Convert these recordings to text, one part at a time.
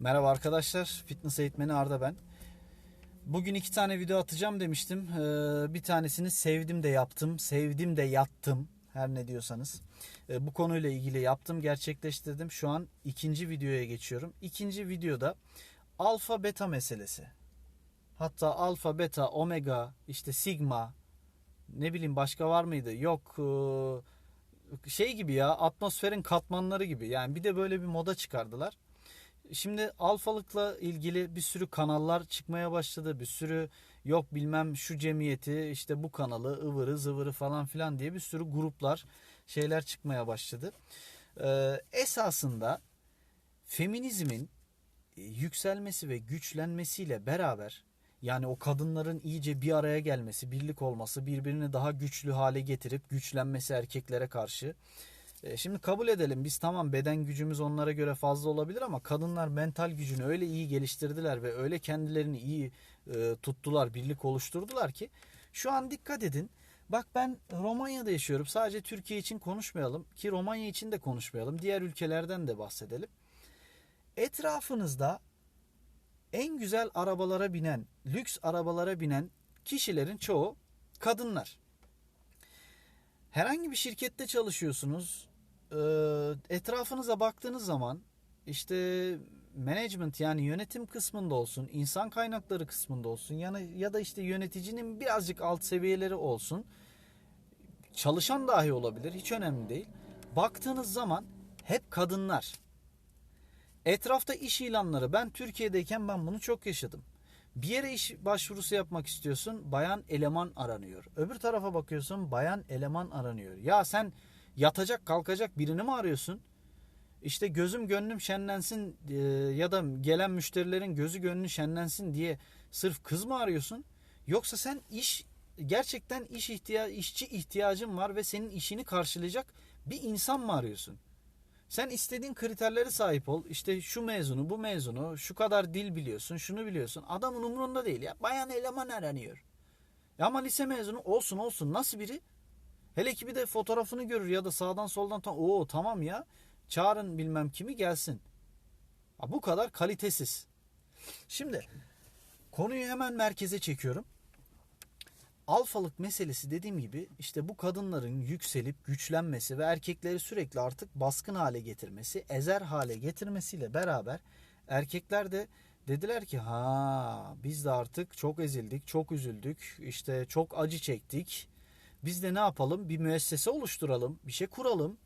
Merhaba arkadaşlar, fitness eğitmeni Arda ben. Bugün iki tane video atacağım demiştim. Ee, bir tanesini sevdim de yaptım, sevdim de yattım. Her ne diyorsanız. Ee, bu konuyla ilgili yaptım, gerçekleştirdim. Şu an ikinci videoya geçiyorum. İkinci videoda alfa beta meselesi. Hatta alfa, beta, omega, işte sigma, ne bileyim başka var mıydı? Yok ee, şey gibi ya atmosferin katmanları gibi. Yani bir de böyle bir moda çıkardılar. Şimdi alfalıkla ilgili bir sürü kanallar çıkmaya başladı. Bir sürü yok bilmem şu cemiyeti işte bu kanalı ıvırı zıvırı falan filan diye bir sürü gruplar şeyler çıkmaya başladı. Ee, esasında feminizmin yükselmesi ve güçlenmesiyle beraber yani o kadınların iyice bir araya gelmesi, birlik olması, birbirini daha güçlü hale getirip güçlenmesi erkeklere karşı e, Şimdi kabul edelim biz tamam beden gücümüz onlara göre fazla olabilir ama kadınlar mental gücünü öyle iyi geliştirdiler ve öyle kendilerini iyi e, tuttular, birlik oluşturdular ki şu an dikkat edin. Bak ben Romanya'da yaşıyorum. Sadece Türkiye için konuşmayalım ki Romanya için de konuşmayalım. Diğer ülkelerden de bahsedelim. Etrafınızda en güzel arabalara binen, lüks arabalara binen kişilerin çoğu kadınlar. Herhangi bir şirkette çalışıyorsunuz. Etrafınıza baktığınız zaman işte management yani yönetim kısmında olsun, insan kaynakları kısmında olsun yani ya da işte yöneticinin birazcık alt seviyeleri olsun. Çalışan dahi olabilir, hiç önemli değil. Baktığınız zaman hep kadınlar. Etrafta iş ilanları ben Türkiye'deyken ben bunu çok yaşadım. Bir yere iş başvurusu yapmak istiyorsun, bayan eleman aranıyor. Öbür tarafa bakıyorsun, bayan eleman aranıyor. Ya sen yatacak kalkacak birini mi arıyorsun? İşte gözüm gönlüm şenlensin e, ya da gelen müşterilerin gözü gönlü şenlensin diye sırf kız mı arıyorsun? Yoksa sen iş gerçekten iş ihtiya işçi ihtiyacın var ve senin işini karşılayacak bir insan mı arıyorsun? Sen istediğin kriterleri sahip ol. İşte şu mezunu, bu mezunu, şu kadar dil biliyorsun, şunu biliyorsun. Adamın umurunda değil ya. Bayan eleman aranıyor. Ya ama lise mezunu olsun olsun. Nasıl biri? Hele ki bir de fotoğrafını görür ya da sağdan soldan tam o tamam ya. Çağırın bilmem kimi gelsin. Ha, bu kadar kalitesiz. Şimdi konuyu hemen merkeze çekiyorum. Alfalık meselesi dediğim gibi işte bu kadınların yükselip güçlenmesi ve erkekleri sürekli artık baskın hale getirmesi, ezer hale getirmesiyle beraber erkekler de dediler ki ha biz de artık çok ezildik, çok üzüldük, işte çok acı çektik. Biz de ne yapalım? Bir müessese oluşturalım, bir şey kuralım.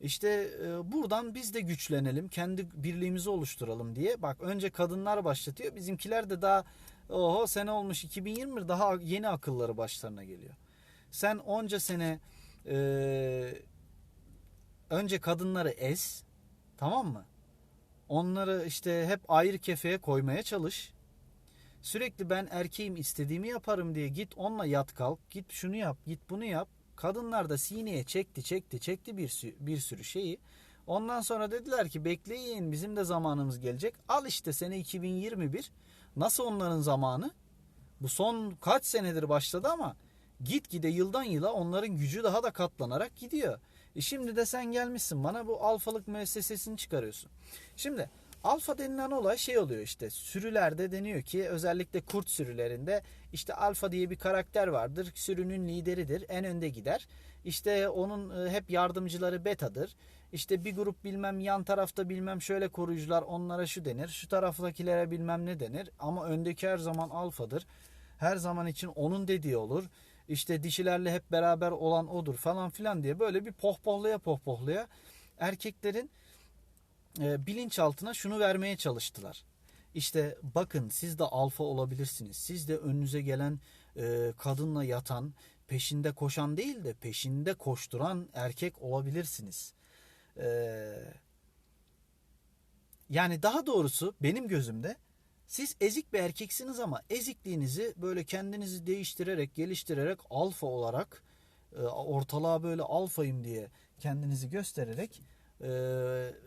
İşte e, buradan biz de güçlenelim, kendi birliğimizi oluşturalım diye. Bak önce kadınlar başlatıyor. Bizimkiler de daha oho sene olmuş 2020 daha yeni akılları başlarına geliyor. Sen onca sene e, önce kadınları ez tamam mı? Onları işte hep ayrı kefeye koymaya çalış. Sürekli ben erkeğim istediğimi yaparım diye git onunla yat kalk. Git şunu yap git bunu yap. Kadınlar da sineye çekti çekti çekti bir, sürü, bir sürü şeyi. Ondan sonra dediler ki bekleyin bizim de zamanımız gelecek. Al işte sene 2021. Nasıl onların zamanı? Bu son kaç senedir başladı ama gitgide yıldan yıla onların gücü daha da katlanarak gidiyor. E şimdi de sen gelmişsin bana bu alfalık müessesesini çıkarıyorsun. Şimdi alfa denilen olay şey oluyor işte sürülerde deniyor ki özellikle kurt sürülerinde işte alfa diye bir karakter vardır. Sürünün lideridir. En önde gider. İşte onun e, hep yardımcıları betadır. İşte bir grup bilmem yan tarafta bilmem şöyle koruyucular onlara şu denir. Şu taraftakilere bilmem ne denir. Ama öndeki her zaman alfadır. Her zaman için onun dediği olur. İşte dişilerle hep beraber olan odur falan filan diye böyle bir pohpohlaya pohpohlaya erkeklerin e, bilinçaltına şunu vermeye çalıştılar. İşte bakın siz de alfa olabilirsiniz. Siz de önünüze gelen e, kadınla yatan, peşinde koşan değil de peşinde koşturan erkek olabilirsiniz. E, yani daha doğrusu benim gözümde siz ezik bir erkeksiniz ama ezikliğinizi böyle kendinizi değiştirerek, geliştirerek alfa olarak e, ortalığa böyle alfayım diye kendinizi göstererek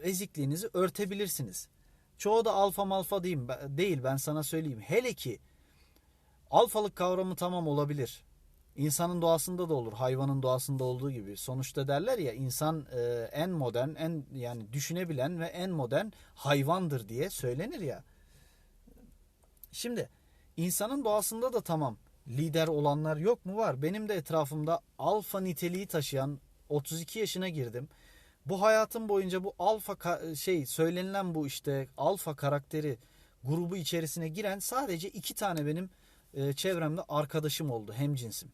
ezikliğinizi örtebilirsiniz. Çoğu da alfa malfa değil, değil ben sana söyleyeyim. Hele ki alfalık kavramı tamam olabilir. İnsanın doğasında da olur, hayvanın doğasında olduğu gibi. Sonuçta derler ya insan e, en modern, en yani düşünebilen ve en modern hayvandır diye söylenir ya. Şimdi insanın doğasında da tamam lider olanlar yok mu var. Benim de etrafımda alfa niteliği taşıyan 32 yaşına girdim. Bu hayatım boyunca bu alfa şey söylenilen bu işte alfa karakteri grubu içerisine giren sadece iki tane benim e, çevremde arkadaşım oldu hem cinsim.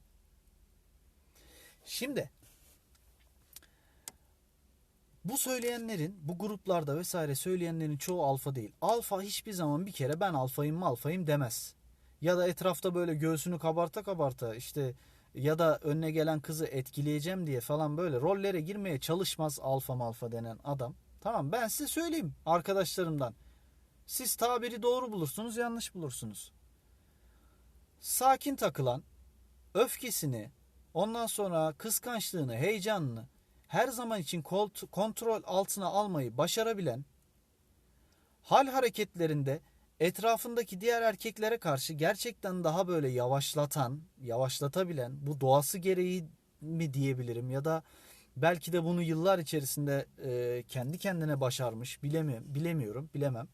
Şimdi bu söyleyenlerin bu gruplarda vesaire söyleyenlerin çoğu alfa değil. Alfa hiçbir zaman bir kere ben alfayım alfayım demez. Ya da etrafta böyle göğsünü kabarta kabarta işte ya da önüne gelen kızı etkileyeceğim diye falan böyle rollere girmeye çalışmaz alfa malfa denen adam. Tamam ben size söyleyeyim arkadaşlarımdan. Siz tabiri doğru bulursunuz yanlış bulursunuz. Sakin takılan, öfkesini, ondan sonra kıskançlığını, heyecanını her zaman için kontrol altına almayı başarabilen, hal hareketlerinde etrafındaki diğer erkeklere karşı gerçekten daha böyle yavaşlatan, yavaşlatabilen, bu doğası gereği mi diyebilirim ya da belki de bunu yıllar içerisinde e, kendi kendine başarmış, bilemiyorum, bilemiyorum, bilemem.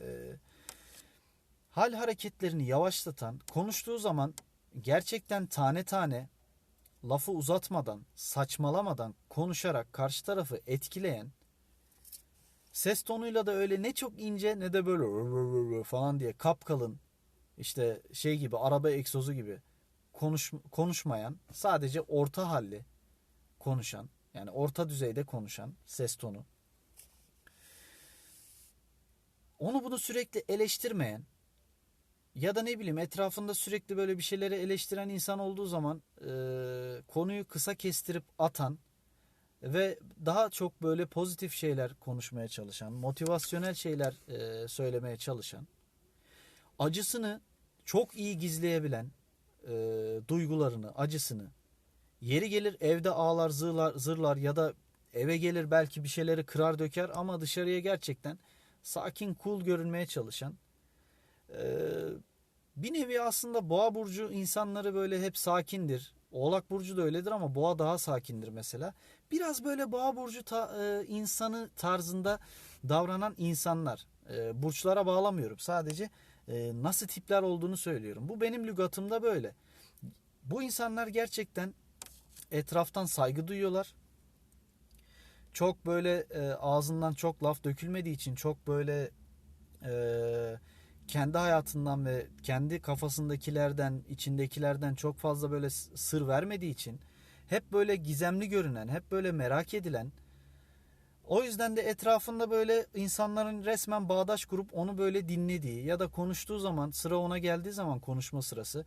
E, hal hareketlerini yavaşlatan, konuştuğu zaman gerçekten tane tane lafı uzatmadan, saçmalamadan konuşarak karşı tarafı etkileyen ses tonuyla da öyle ne çok ince ne de böyle falan diye kapkalın işte şey gibi araba egzozu gibi konuş, konuşmayan sadece orta halli konuşan yani orta düzeyde konuşan ses tonu. Onu bunu sürekli eleştirmeyen ya da ne bileyim etrafında sürekli böyle bir şeyleri eleştiren insan olduğu zaman e, konuyu kısa kestirip atan ve daha çok böyle pozitif şeyler konuşmaya çalışan, motivasyonel şeyler e, söylemeye çalışan, acısını çok iyi gizleyebilen, e, duygularını, acısını, yeri gelir evde ağlar, zırlar, zırlar ya da eve gelir belki bir şeyleri kırar döker ama dışarıya gerçekten sakin, cool görünmeye çalışan, e, bir nevi aslında boğa burcu insanları böyle hep sakindir. Oğlak burcu da öyledir ama boğa daha sakindir mesela. Biraz böyle boğa burcu ta, e, insanı tarzında davranan insanlar. E, burçlara bağlamıyorum. Sadece e, nasıl tipler olduğunu söylüyorum. Bu benim lügatımda böyle. Bu insanlar gerçekten etraftan saygı duyuyorlar. Çok böyle e, ağzından çok laf dökülmediği için çok böyle e, kendi hayatından ve kendi kafasındakilerden, içindekilerden çok fazla böyle sır vermediği için hep böyle gizemli görünen, hep böyle merak edilen o yüzden de etrafında böyle insanların resmen bağdaş kurup onu böyle dinlediği ya da konuştuğu zaman sıra ona geldiği zaman konuşma sırası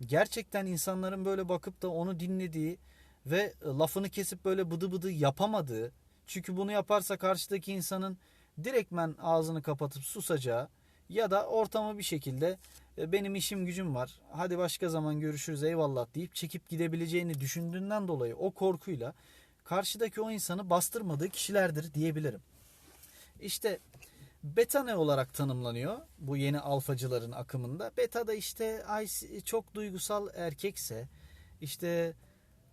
gerçekten insanların böyle bakıp da onu dinlediği ve lafını kesip böyle bıdı bıdı yapamadığı çünkü bunu yaparsa karşıdaki insanın direktmen ağzını kapatıp susacağı ya da ortamı bir şekilde e, benim işim gücüm var hadi başka zaman görüşürüz eyvallah deyip çekip gidebileceğini düşündüğünden dolayı o korkuyla karşıdaki o insanı bastırmadığı kişilerdir diyebilirim. İşte beta ne olarak tanımlanıyor bu yeni alfacıların akımında? Beta da işte çok duygusal erkekse işte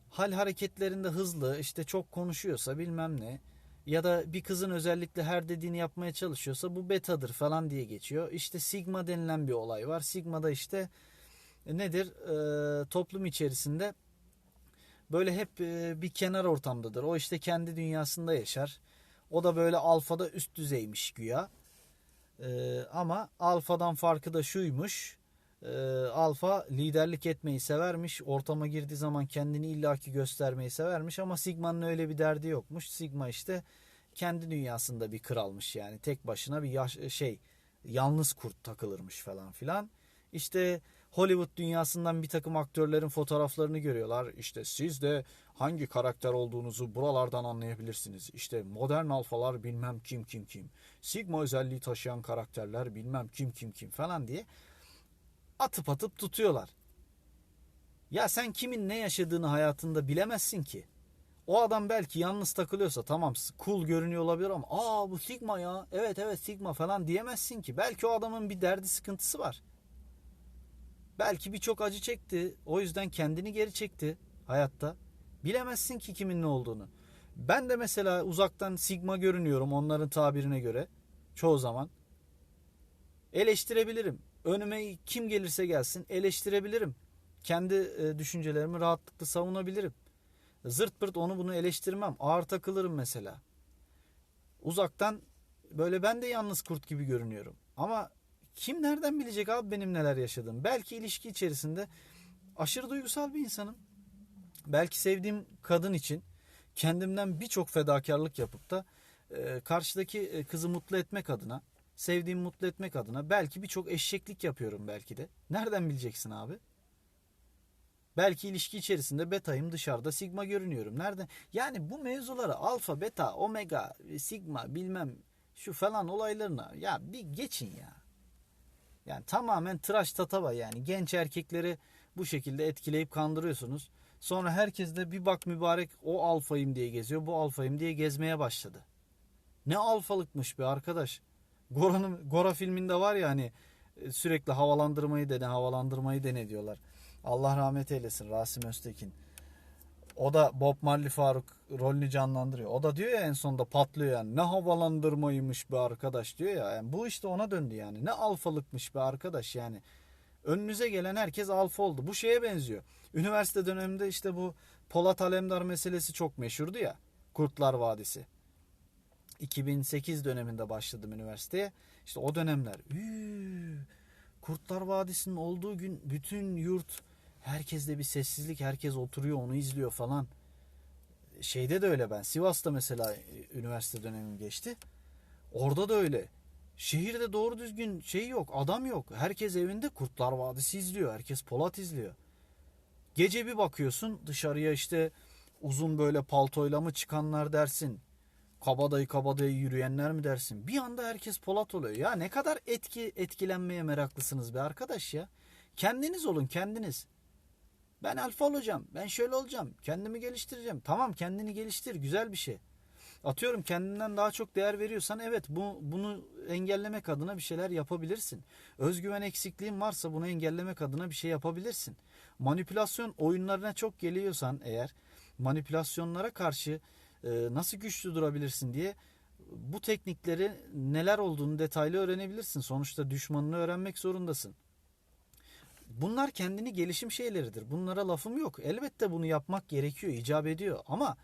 hal hareketlerinde hızlı işte çok konuşuyorsa bilmem ne ya da bir kızın özellikle her dediğini yapmaya çalışıyorsa bu betadır falan diye geçiyor. İşte sigma denilen bir olay var. Sigma'da işte e, nedir? E, toplum içerisinde böyle hep e, bir kenar ortamdadır. O işte kendi dünyasında yaşar. O da böyle alfada üst düzeymiş güya. E, ama alfadan farkı da şuymuş. E, alfa liderlik etmeyi severmiş. Ortama girdiği zaman kendini illaki göstermeyi severmiş ama Sigma'nın öyle bir derdi yokmuş. Sigma işte kendi dünyasında bir kralmış yani. Tek başına bir yaş şey yalnız kurt takılırmış falan filan. İşte Hollywood dünyasından bir takım aktörlerin fotoğraflarını görüyorlar. İşte siz de hangi karakter olduğunuzu buralardan anlayabilirsiniz. İşte modern alfalar bilmem kim kim kim. Sigma özelliği taşıyan karakterler bilmem kim kim kim falan diye atıp atıp tutuyorlar. Ya sen kimin ne yaşadığını hayatında bilemezsin ki. O adam belki yalnız takılıyorsa tamam cool görünüyor olabilir ama aa bu Sigma ya evet evet Sigma falan diyemezsin ki. Belki o adamın bir derdi sıkıntısı var. Belki birçok acı çekti. O yüzden kendini geri çekti hayatta. Bilemezsin ki kimin ne olduğunu. Ben de mesela uzaktan sigma görünüyorum onların tabirine göre. Çoğu zaman. Eleştirebilirim. Önüme kim gelirse gelsin eleştirebilirim. Kendi e, düşüncelerimi rahatlıkla savunabilirim. Zırt pırt onu bunu eleştirmem. Ağır takılırım mesela. Uzaktan böyle ben de yalnız kurt gibi görünüyorum. Ama kim nereden bilecek abi benim neler yaşadığım? Belki ilişki içerisinde aşırı duygusal bir insanım. Belki sevdiğim kadın için kendimden birçok fedakarlık yapıp da e, karşıdaki e, kızı mutlu etmek adına, sevdiğimi mutlu etmek adına belki birçok eşeklik yapıyorum belki de. Nereden bileceksin abi? Belki ilişki içerisinde betayım dışarıda sigma görünüyorum. Nereden? Yani bu mevzuları alfa, beta, omega, sigma bilmem şu falan olaylarına ya bir geçin ya. Yani tamamen tıraş tatava yani genç erkekleri bu şekilde etkileyip kandırıyorsunuz. Sonra herkes de bir bak mübarek o alfayım diye geziyor, bu alfayım diye gezmeye başladı. Ne alfalıkmış be arkadaş. Gora'nın Gora filminde var ya hani e, sürekli havalandırmayı dene, havalandırmayı dene diyorlar. Allah rahmet eylesin Rasim Öztekin. O da Bob Marley Faruk rolünü canlandırıyor. O da diyor ya en sonunda patlıyor yani. Ne havalandırmaymış be arkadaş diyor ya. Yani bu işte ona döndü yani. Ne alfalıkmış be arkadaş yani. Önünüze gelen herkes alfa oldu. Bu şeye benziyor. Üniversite döneminde işte bu Polat Alemdar meselesi çok meşhurdu ya. Kurtlar Vadisi. 2008 döneminde başladım üniversiteye. İşte o dönemler. Kurtlar Vadisi'nin olduğu gün bütün yurt herkeste bir sessizlik. Herkes oturuyor onu izliyor falan. Şeyde de öyle ben. Sivas'ta mesela e, üniversite dönemim geçti. Orada da öyle. Şehirde doğru düzgün şey yok. Adam yok. Herkes evinde Kurtlar Vadisi izliyor. Herkes Polat izliyor. Gece bir bakıyorsun dışarıya işte uzun böyle paltoyla mı çıkanlar dersin. Kabadayı kabadayı yürüyenler mi dersin? Bir anda herkes Polat oluyor. Ya ne kadar etki etkilenmeye meraklısınız be arkadaş ya. Kendiniz olun kendiniz. Ben alfa olacağım. Ben şöyle olacağım. Kendimi geliştireceğim. Tamam kendini geliştir. Güzel bir şey. Atıyorum kendinden daha çok değer veriyorsan evet bu bunu engellemek adına bir şeyler yapabilirsin. Özgüven eksikliğin varsa bunu engellemek adına bir şey yapabilirsin. Manipülasyon oyunlarına çok geliyorsan eğer manipülasyonlara karşı nasıl güçlü durabilirsin diye bu teknikleri neler olduğunu detaylı öğrenebilirsin. Sonuçta düşmanını öğrenmek zorundasın. Bunlar kendini gelişim şeyleridir. Bunlara lafım yok. Elbette bunu yapmak gerekiyor, icap ediyor. Ama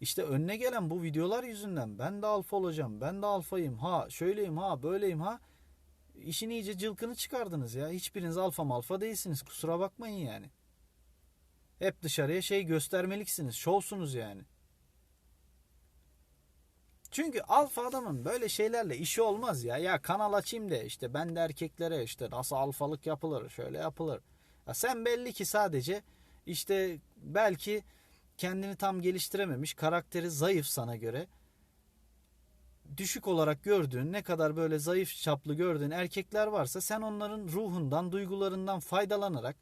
işte önüne gelen bu videolar yüzünden ben de alfa olacağım, ben de alfayım, ha şöyleyim, ha böyleyim, ha işin iyice cılkını çıkardınız ya. Hiçbiriniz alfa malfa değilsiniz. Kusura bakmayın yani. Hep dışarıya şey göstermeliksiniz. Şovsunuz yani. Çünkü alfa adamın böyle şeylerle işi olmaz ya. Ya kanal açayım da işte ben de erkeklere işte nasıl alfalık yapılır şöyle yapılır. Ya sen belli ki sadece işte belki kendini tam geliştirememiş karakteri zayıf sana göre düşük olarak gördüğün ne kadar böyle zayıf çaplı gördüğün erkekler varsa sen onların ruhundan duygularından faydalanarak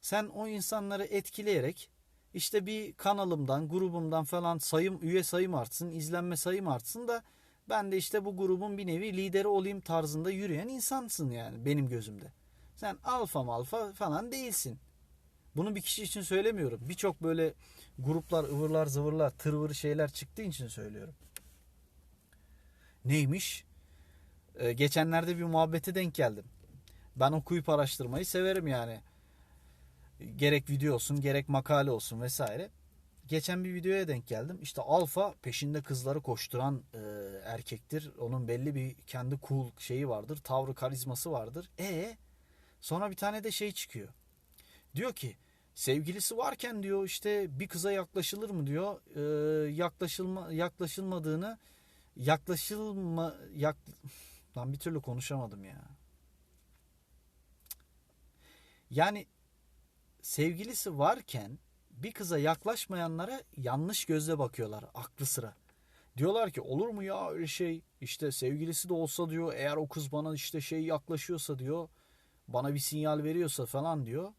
sen o insanları etkileyerek işte bir kanalımdan, grubumdan falan sayım, üye sayım artsın, izlenme sayım artsın da ben de işte bu grubun bir nevi lideri olayım tarzında yürüyen insansın yani benim gözümde. Sen alfa malfa falan değilsin. Bunu bir kişi için söylemiyorum. Birçok böyle gruplar, ıvırlar, zıvırlar, tırvır şeyler çıktığı için söylüyorum. Neymiş? Ee, geçenlerde bir muhabbete denk geldim. Ben okuyup araştırmayı severim yani gerek video olsun gerek makale olsun vesaire. Geçen bir videoya denk geldim. İşte alfa peşinde kızları koşturan e, erkektir. Onun belli bir kendi cool şeyi vardır. Tavrı karizması vardır. E sonra bir tane de şey çıkıyor. Diyor ki sevgilisi varken diyor işte bir kıza yaklaşılır mı diyor. E, yaklaşılma yaklaşılmadığını yaklaşılma yak lan bir türlü konuşamadım ya. Yani sevgilisi varken bir kıza yaklaşmayanlara yanlış gözle bakıyorlar aklı sıra. Diyorlar ki olur mu ya öyle şey işte sevgilisi de olsa diyor eğer o kız bana işte şey yaklaşıyorsa diyor bana bir sinyal veriyorsa falan diyor.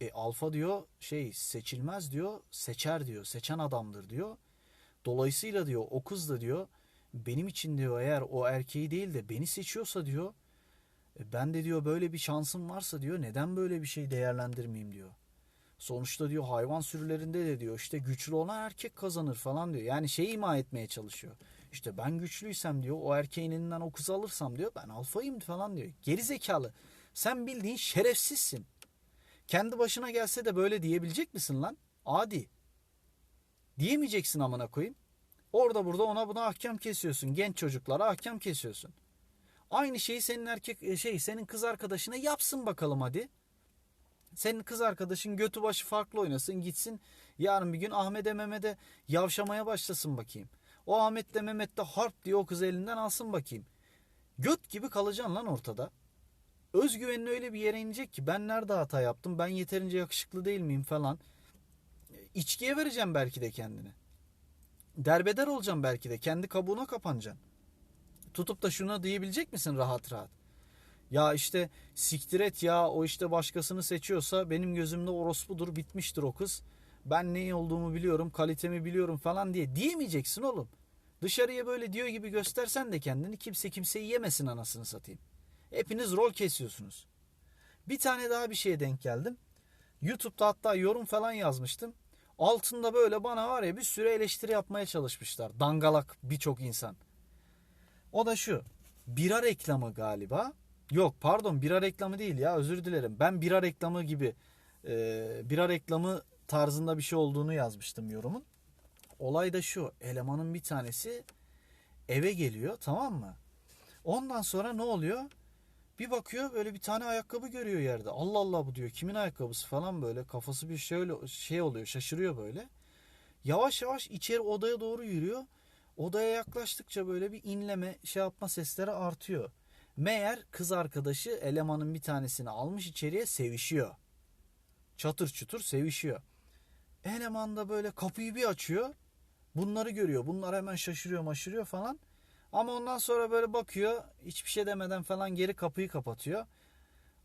E alfa diyor şey seçilmez diyor seçer diyor seçen adamdır diyor. Dolayısıyla diyor o kız da diyor benim için diyor eğer o erkeği değil de beni seçiyorsa diyor E ben de diyor böyle bir şansım varsa diyor neden böyle bir şey değerlendirmeyeyim diyor. Sonuçta diyor hayvan sürülerinde de diyor işte güçlü olan erkek kazanır falan diyor. Yani şey ima etmeye çalışıyor. İşte ben güçlüysem diyor o erkeğin elinden o kızı alırsam diyor ben alfayım falan diyor. Geri zekalı. Sen bildiğin şerefsizsin. Kendi başına gelse de böyle diyebilecek misin lan? Adi. Diyemeyeceksin amına koyayım. Orada burada ona buna ahkam kesiyorsun. Genç çocuklara ahkam kesiyorsun. Aynı şeyi senin erkek şey senin kız arkadaşına yapsın bakalım hadi. Senin kız arkadaşın götü başı farklı oynasın gitsin. Yarın bir gün Ahmet'e Mehmet'e yavşamaya başlasın bakayım. O Ahmet de Mehmet de harp diye o kızı elinden alsın bakayım. Göt gibi kalacaksın lan ortada. Özgüvenin öyle bir yere inecek ki ben nerede hata yaptım ben yeterince yakışıklı değil miyim falan. İçkiye vereceğim belki de kendini. Derbeder olacağım belki de kendi kabuğuna kapanacaksın. Tutup da şuna diyebilecek misin rahat rahat? Ya işte siktir et ya o işte başkasını seçiyorsa benim gözümde orospudur bitmiştir o kız. Ben ne olduğumu biliyorum kalitemi biliyorum falan diye diyemeyeceksin oğlum. Dışarıya böyle diyor gibi göstersen de kendini kimse kimseyi yemesin anasını satayım. Hepiniz rol kesiyorsunuz. Bir tane daha bir şeye denk geldim. YouTube'da hatta yorum falan yazmıştım. Altında böyle bana var ya bir sürü eleştiri yapmaya çalışmışlar. Dangalak birçok insan. O da şu. Bira reklamı galiba. Yok pardon bira reklamı değil ya özür dilerim. Ben bira reklamı gibi e, bira reklamı tarzında bir şey olduğunu yazmıştım yorumun. Olay da şu. Elemanın bir tanesi eve geliyor tamam mı? Ondan sonra ne oluyor? Bir bakıyor böyle bir tane ayakkabı görüyor yerde. Allah Allah bu diyor. Kimin ayakkabısı falan böyle. Kafası bir şöyle şey oluyor. Şaşırıyor böyle. Yavaş yavaş içeri odaya doğru yürüyor. Odaya yaklaştıkça böyle bir inleme şey yapma sesleri artıyor. Meğer kız arkadaşı elemanın bir tanesini almış içeriye sevişiyor. Çatır çutur sevişiyor. Eleman da böyle kapıyı bir açıyor. Bunları görüyor. Bunlar hemen şaşırıyor maşırıyor falan. Ama ondan sonra böyle bakıyor. Hiçbir şey demeden falan geri kapıyı kapatıyor.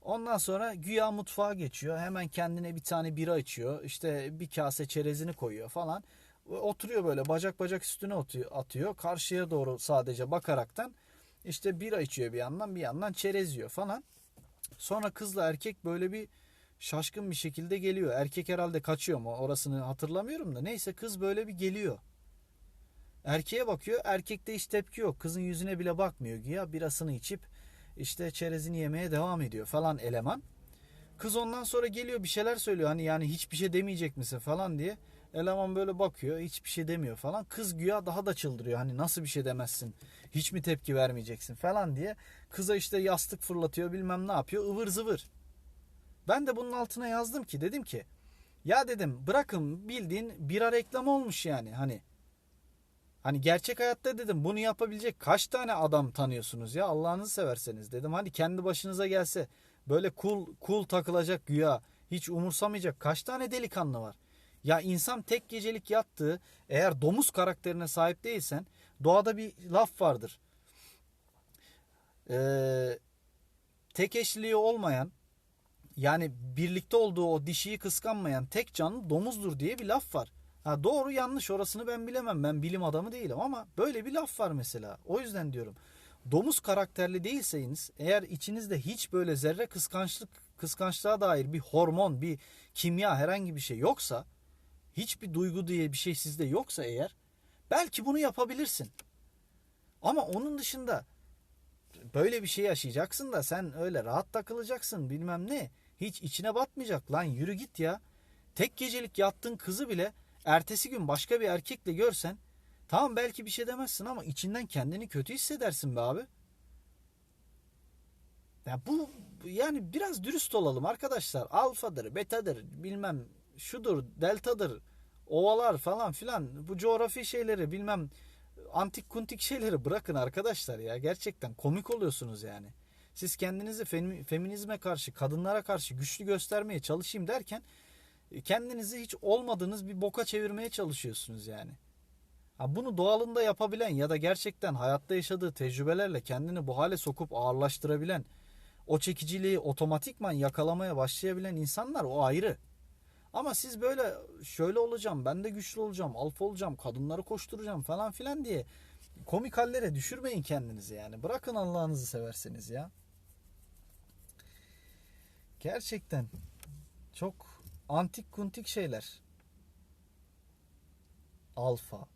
Ondan sonra güya mutfağa geçiyor. Hemen kendine bir tane bira açıyor. İşte bir kase çerezini koyuyor falan. Oturuyor böyle bacak bacak üstüne atıyor. Karşıya doğru sadece bakaraktan işte bira içiyor bir yandan bir yandan çerez yiyor falan. Sonra kızla erkek böyle bir şaşkın bir şekilde geliyor. Erkek herhalde kaçıyor mu orasını hatırlamıyorum da. Neyse kız böyle bir geliyor. Erkeğe bakıyor. Erkekte hiç tepki yok. Kızın yüzüne bile bakmıyor. Ya birasını içip işte çerezini yemeye devam ediyor falan eleman. Kız ondan sonra geliyor bir şeyler söylüyor. Hani yani hiçbir şey demeyecek misin falan diye. Eleman böyle bakıyor hiçbir şey demiyor falan. Kız güya daha da çıldırıyor. Hani nasıl bir şey demezsin? Hiç mi tepki vermeyeceksin falan diye. Kıza işte yastık fırlatıyor bilmem ne yapıyor ıvır zıvır. Ben de bunun altına yazdım ki dedim ki ya dedim bırakın bildiğin bira reklam olmuş yani hani. Hani gerçek hayatta dedim bunu yapabilecek kaç tane adam tanıyorsunuz ya Allah'ınızı severseniz dedim. Hani kendi başınıza gelse böyle cool cool takılacak güya hiç umursamayacak kaç tane delikanlı var. Ya insan tek gecelik yattığı eğer domuz karakterine sahip değilsen doğada bir laf vardır. Ee, tek eşliliği olmayan yani birlikte olduğu o dişiyi kıskanmayan tek canlı domuzdur diye bir laf var. Ha doğru yanlış orasını ben bilemem. Ben bilim adamı değilim ama böyle bir laf var mesela. O yüzden diyorum. Domuz karakterli değilseniz eğer içinizde hiç böyle zerre kıskançlık kıskançlığa dair bir hormon, bir kimya herhangi bir şey yoksa hiçbir duygu diye bir şey sizde yoksa eğer belki bunu yapabilirsin. Ama onun dışında böyle bir şey yaşayacaksın da sen öyle rahat takılacaksın bilmem ne. Hiç içine batmayacak lan yürü git ya. Tek gecelik yattığın kızı bile ertesi gün başka bir erkekle görsen tamam belki bir şey demezsin ama içinden kendini kötü hissedersin be abi. Ya bu yani biraz dürüst olalım arkadaşlar. Alfadır, betadır, bilmem şudur, deltadır, ovalar falan filan. Bu coğrafi şeyleri bilmem antik kuntik şeyleri bırakın arkadaşlar ya. Gerçekten komik oluyorsunuz yani. Siz kendinizi feminizme karşı, kadınlara karşı güçlü göstermeye çalışayım derken e, kendinizi hiç olmadığınız bir boka çevirmeye çalışıyorsunuz yani. Ha bunu doğalında yapabilen ya da gerçekten hayatta yaşadığı tecrübelerle kendini bu hale sokup ağırlaştırabilen, o çekiciliği otomatikman yakalamaya başlayabilen insanlar o ayrı. Ama siz böyle şöyle olacağım, ben de güçlü olacağım, alfa olacağım, kadınları koşturacağım falan filan diye komik hallere düşürmeyin kendinizi yani. Bırakın Allah'ınızı severseniz ya. Gerçekten çok antik kuntik şeyler. Alfa,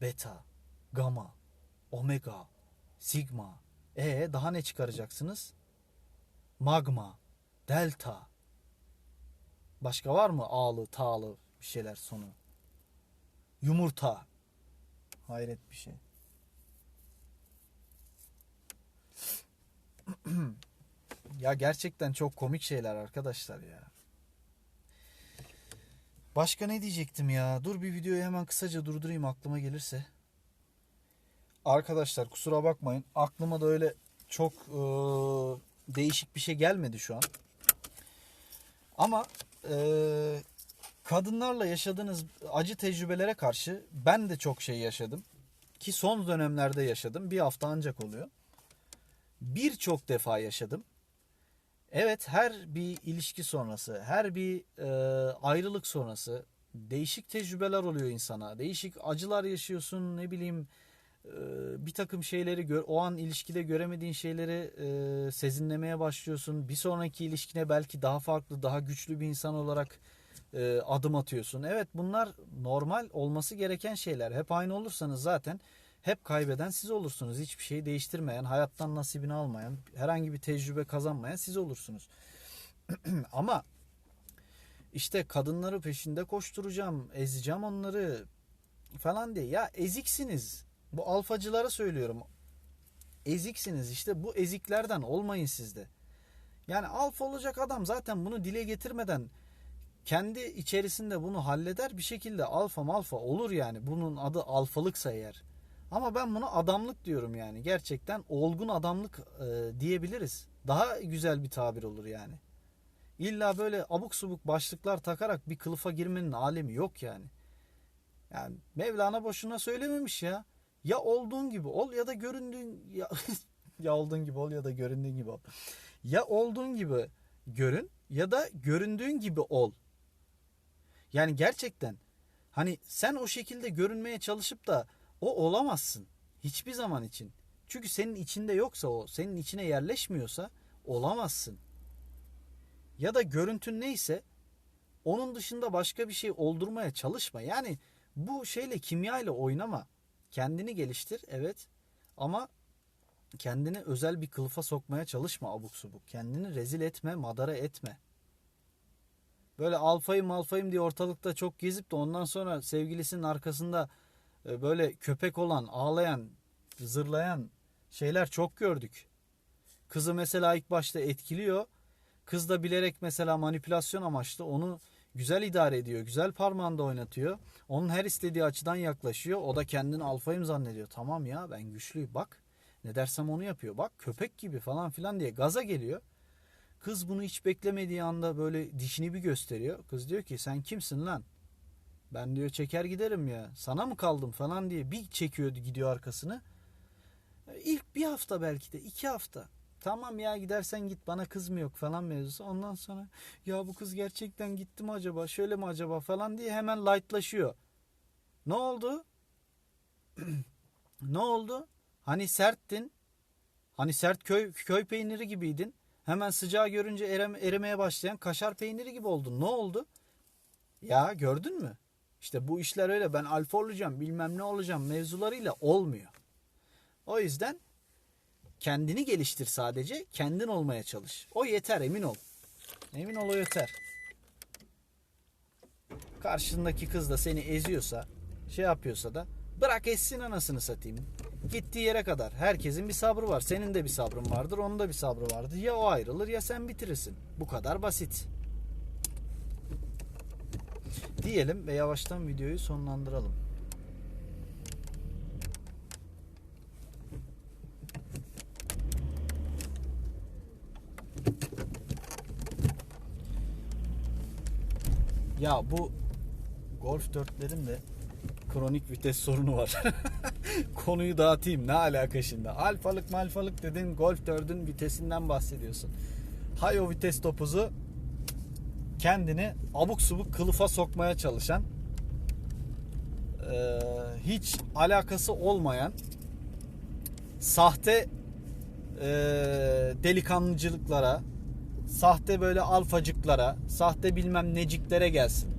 beta, gamma, omega, sigma. E daha ne çıkaracaksınız? Magma, delta. Başka var mı ağlı, tağlı bir şeyler sonu? Yumurta. Hayret bir şey. ya gerçekten çok komik şeyler arkadaşlar ya. Başka ne diyecektim ya? Dur bir videoyu hemen kısaca durdurayım aklıma gelirse. Arkadaşlar kusura bakmayın. Aklıma da öyle çok e, değişik bir şey gelmedi şu an. Ama e, kadınlarla yaşadığınız acı tecrübelere karşı ben de çok şey yaşadım. Ki son dönemlerde yaşadım. Bir hafta ancak oluyor. Birçok defa yaşadım. Evet her bir ilişki sonrası, her bir e, ayrılık sonrası değişik tecrübeler oluyor insana. Değişik acılar yaşıyorsun ne bileyim bir takım şeyleri gör, o an ilişkide göremediğin şeyleri e, sezinlemeye başlıyorsun. Bir sonraki ilişkine belki daha farklı, daha güçlü bir insan olarak e, adım atıyorsun. Evet bunlar normal olması gereken şeyler. Hep aynı olursanız zaten hep kaybeden siz olursunuz. Hiçbir şeyi değiştirmeyen, hayattan nasibini almayan, herhangi bir tecrübe kazanmayan siz olursunuz. Ama işte kadınları peşinde koşturacağım, ezeceğim onları falan diye. Ya eziksiniz. Bu alfacılara söylüyorum. Eziksiniz işte bu eziklerden olmayın sizde. Yani alfa olacak adam zaten bunu dile getirmeden kendi içerisinde bunu halleder bir şekilde alfa malfa olur yani. Bunun adı alfalıksa eğer. Ama ben buna adamlık diyorum yani. Gerçekten olgun adamlık e, diyebiliriz. Daha güzel bir tabir olur yani. İlla böyle abuk subuk başlıklar takarak bir kılıfa girmenin alemi yok yani. Yani Mevlana boşuna söylememiş ya. Ya olduğun gibi ol ya da göründüğün ya, ya olduğun gibi ol ya da göründüğün gibi ol. Ya olduğun gibi görün ya da göründüğün gibi ol. Yani gerçekten hani sen o şekilde görünmeye çalışıp da o olamazsın. Hiçbir zaman için. Çünkü senin içinde yoksa o, senin içine yerleşmiyorsa olamazsın. Ya da görüntün neyse onun dışında başka bir şey oldurmaya çalışma. Yani bu şeyle kimya ile oynama. Kendini geliştir evet ama kendini özel bir kılıfa sokmaya çalışma abuk subuk. Kendini rezil etme, madara etme. Böyle alfayım alfayım diye ortalıkta çok gezip de ondan sonra sevgilisinin arkasında e, böyle köpek olan, ağlayan, zırlayan şeyler çok gördük. Kızı mesela ilk başta etkiliyor. Kız da bilerek mesela manipülasyon amaçlı onu güzel idare ediyor. Güzel parmağında oynatıyor. Onun her istediği açıdan yaklaşıyor. O da kendini alfayım zannediyor. Tamam ya ben güçlüyüm bak. Ne dersem onu yapıyor. Bak köpek gibi falan filan diye gaza geliyor. Kız bunu hiç beklemediği anda böyle dişini bir gösteriyor. Kız diyor ki sen kimsin lan? Ben diyor çeker giderim ya. Sana mı kaldım falan diye bir çekiyor gidiyor arkasını. İlk bir hafta belki de iki hafta. Tamam ya gidersen git bana kız mı yok falan mevzusu. Ondan sonra ya bu kız gerçekten gitti mi acaba şöyle mi acaba falan diye hemen lightlaşıyor. Ne oldu? ne oldu? Hani serttin. Hani sert köy, köy peyniri gibiydin. Hemen sıcağı görünce erime, erimeye başlayan kaşar peyniri gibi oldun. Ne oldu? Ya gördün mü? İşte bu işler öyle ben alfa olacağım bilmem ne olacağım mevzularıyla olmuyor. O yüzden kendini geliştir sadece kendin olmaya çalış. O yeter emin ol. Emin ol o yeter. Karşındaki kız da seni eziyorsa şey yapıyorsa da bırak etsin anasını satayım. Gittiği yere kadar. Herkesin bir sabrı var. Senin de bir sabrın vardır. Onun da bir sabrı vardır. Ya o ayrılır ya sen bitirirsin. Bu kadar basit. Diyelim ve yavaştan videoyu sonlandıralım. Ya bu Golf 4'lerin de kronik vites sorunu var. Konuyu dağıtayım. Ne alaka şimdi? Alfalık malfalık dedin Golf 4'ün vitesinden bahsediyorsun. Hay o vites topuzu kendini abuk subuk kılıfa sokmaya çalışan e, hiç alakası olmayan sahte e, delikanlıcılıklara sahte böyle alfacıklara, sahte bilmem neciklere gelsin.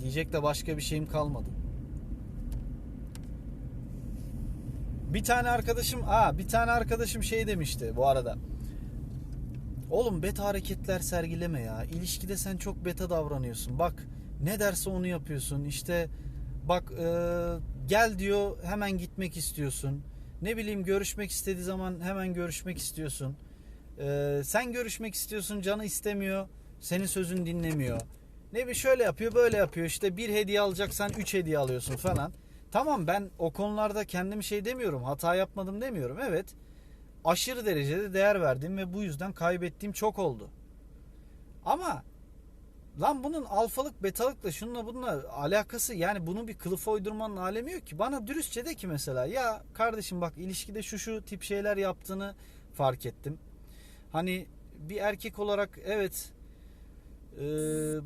Diyecek de başka bir şeyim kalmadı. Bir tane arkadaşım, aa bir tane arkadaşım şey demişti bu arada. Oğlum beta hareketler sergileme ya. İlişkide sen çok beta davranıyorsun. Bak ne derse onu yapıyorsun. İşte bak e, gel diyor hemen gitmek istiyorsun. Ne bileyim görüşmek istediği zaman hemen görüşmek istiyorsun. E, sen görüşmek istiyorsun canı istemiyor. Senin sözün dinlemiyor. Ne bir şöyle yapıyor böyle yapıyor. İşte bir hediye alacaksan üç hediye alıyorsun falan. Tamam ben o konularda kendim şey demiyorum. Hata yapmadım demiyorum. Evet aşırı derecede değer verdiğim ve bu yüzden kaybettiğim çok oldu. Ama lan bunun alfalık betalıkla şununla bununla alakası yani bunun bir kılıf uydurmanın alemi yok ki. Bana dürüstçe de ki mesela ya kardeşim bak ilişkide şu şu tip şeyler yaptığını fark ettim. Hani bir erkek olarak evet e,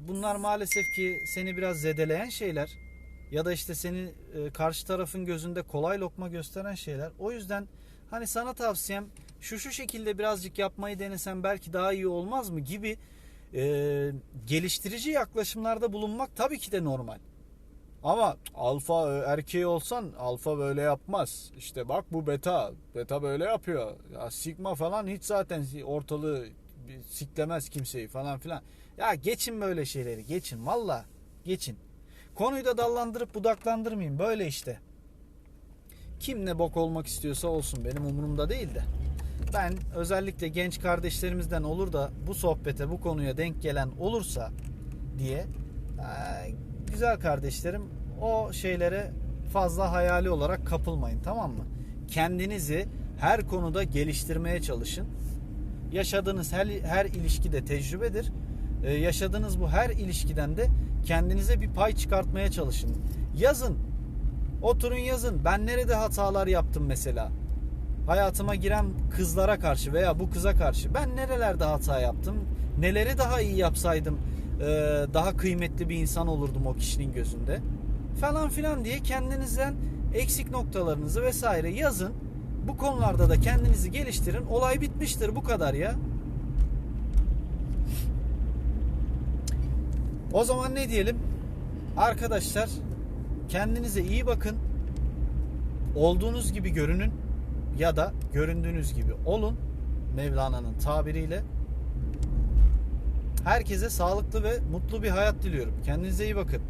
bunlar maalesef ki seni biraz zedeleyen şeyler ya da işte seni e, karşı tarafın gözünde kolay lokma gösteren şeyler. O yüzden hani sana tavsiyem şu şu şekilde birazcık yapmayı denesen belki daha iyi olmaz mı gibi e, geliştirici yaklaşımlarda bulunmak tabii ki de normal. Ama alfa erkeği olsan alfa böyle yapmaz. İşte bak bu beta. Beta böyle yapıyor. Ya sigma falan hiç zaten ortalığı siklemez kimseyi falan filan. Ya geçin böyle şeyleri geçin valla geçin. Konuyu da dallandırıp budaklandırmayayım böyle işte. Kim ne bok olmak istiyorsa olsun benim umurumda değil de. Ben özellikle genç kardeşlerimizden olur da bu sohbete bu konuya denk gelen olursa diye e, güzel kardeşlerim o şeylere fazla hayali olarak kapılmayın tamam mı? Kendinizi her konuda geliştirmeye çalışın. Yaşadığınız her, her ilişkide tecrübedir. Ee, yaşadığınız bu her ilişkiden de kendinize bir pay çıkartmaya çalışın. Yazın. Oturun yazın. Ben nerede hatalar yaptım mesela? Hayatıma giren kızlara karşı veya bu kıza karşı ben nerelerde hata yaptım? Neleri daha iyi yapsaydım daha kıymetli bir insan olurdum o kişinin gözünde? Falan filan diye kendinizden eksik noktalarınızı vesaire yazın. Bu konularda da kendinizi geliştirin. Olay bitmiştir bu kadar ya. O zaman ne diyelim? Arkadaşlar kendinize iyi bakın. Olduğunuz gibi görünün ya da göründüğünüz gibi olun. Mevlana'nın tabiriyle. Herkese sağlıklı ve mutlu bir hayat diliyorum. Kendinize iyi bakın.